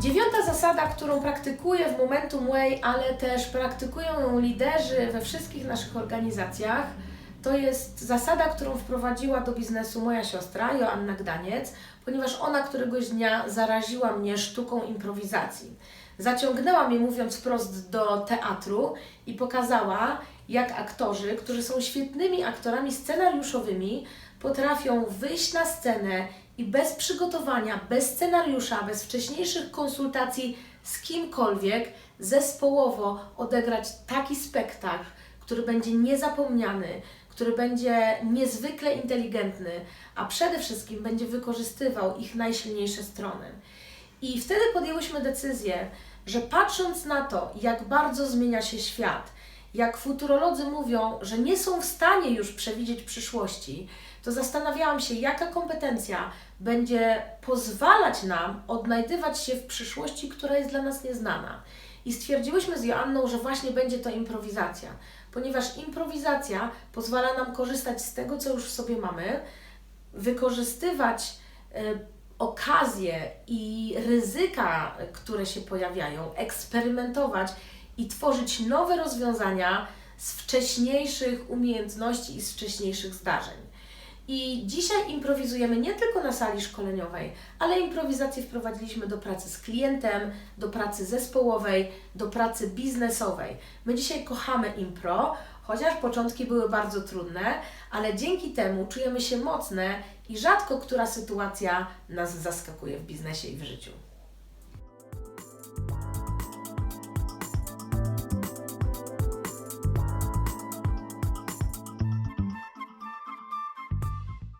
Dziewiąta zasada, którą praktykuję w Momentum Way, ale też praktykują ją liderzy we wszystkich naszych organizacjach, to jest zasada, którą wprowadziła do biznesu moja siostra, Joanna Gdaniec, ponieważ ona któregoś dnia zaraziła mnie sztuką improwizacji. Zaciągnęła mnie, mówiąc wprost, do teatru i pokazała, jak aktorzy, którzy są świetnymi aktorami scenariuszowymi, potrafią wyjść na scenę i bez przygotowania, bez scenariusza, bez wcześniejszych konsultacji z kimkolwiek, zespołowo odegrać taki spektakl, który będzie niezapomniany, który będzie niezwykle inteligentny, a przede wszystkim będzie wykorzystywał ich najsilniejsze strony. I wtedy podjęłyśmy decyzję, że patrząc na to, jak bardzo zmienia się świat, jak futurolodzy mówią, że nie są w stanie już przewidzieć przyszłości, to zastanawiałam się, jaka kompetencja będzie pozwalać nam odnajdywać się w przyszłości, która jest dla nas nieznana. I stwierdziłyśmy z Joanną, że właśnie będzie to improwizacja, ponieważ improwizacja pozwala nam korzystać z tego, co już w sobie mamy, wykorzystywać e, okazje i ryzyka, które się pojawiają, eksperymentować i tworzyć nowe rozwiązania z wcześniejszych umiejętności i z wcześniejszych zdarzeń. I dzisiaj improwizujemy nie tylko na sali szkoleniowej, ale improwizację wprowadziliśmy do pracy z klientem, do pracy zespołowej, do pracy biznesowej. My dzisiaj kochamy impro, chociaż początki były bardzo trudne, ale dzięki temu czujemy się mocne i rzadko która sytuacja nas zaskakuje w biznesie i w życiu.